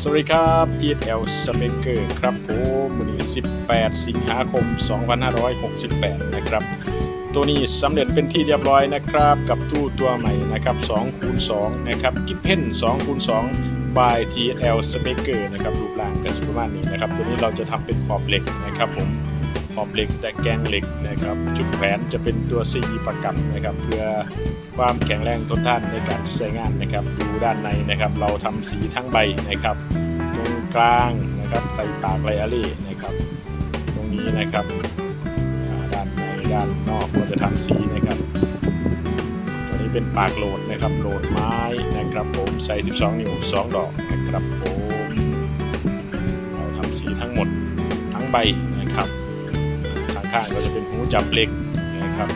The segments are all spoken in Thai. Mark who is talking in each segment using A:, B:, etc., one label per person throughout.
A: สวัสดีครับ T.L. Speaker ครับผมวันนี้ 18 สิงหาคม 2568 นะครับ ตัวนี้สำเร็จเป็นที่เรียบร้อยนะครับ กับตู้ตัวใหม่นะครับ2คูณ2นะครับกิฟเพน2คูณ2 by T.L. Speaker นะครับรูปร่างก็สประมาณนี้นะครับ ตัวนี้เราจะทำเป็นขอบเหล็กนะครับผม ขอบเหล็กแต่แกงเหล็กนะครับ จุดแขวนจะเป็นตัวซีประกับนะครับ เพื่อความแข็งแรงทนทานในการใช้งานนะครับ ดูด้านในนะครับ เราทำสีทั้งใบนะครับ ตรงกลางนะครับใส่ปากไลอารี่นะครับ ตรงนี้นะครับด้านในด้านนอกเราจะทำสีนะครับตัวนี้เป็นปากโหลดนะครับโหลดไม้นะครับผมใส่ 12 นิ้ว 2 ดอกนะครับผมเราทำสีทั้งหมดทั้งใบ ข้างก็จะเป็นหูจับเหล็กนะครับ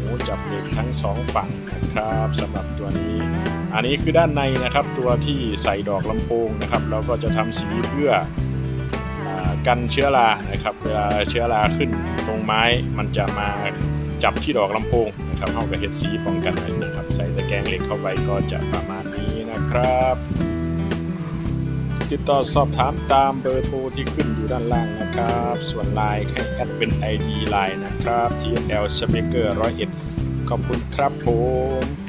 A: หูจับเหล็กทั้งสองฝั่งนะครับสำหรับตัวนี้ อันนี้คือด้านในนะครับตัวที่ใส่ดอกลำโพงนะครับเราก็จะทำสีเพื่ออกันเชื้อรานะครับ เวลาเชื้อราขึ้นตรงไม้มันจะมาจับที่ดอกลำโพงนะครับเข้ากับเห็ดสีป้องกันไว้นะครับ ใส่ตะแกรงเหล็กเข้าไปก็จะประมาณนี้นะครับ ติดต่อสอบถามตามเบอร์โทรที่ขึ้นอยู่ด้านล่างนะครับ ส่วนไลน์ให้แอดเป็น ID ไลน์นะครับ TNL Smaker 101 ขอบคุณครับผม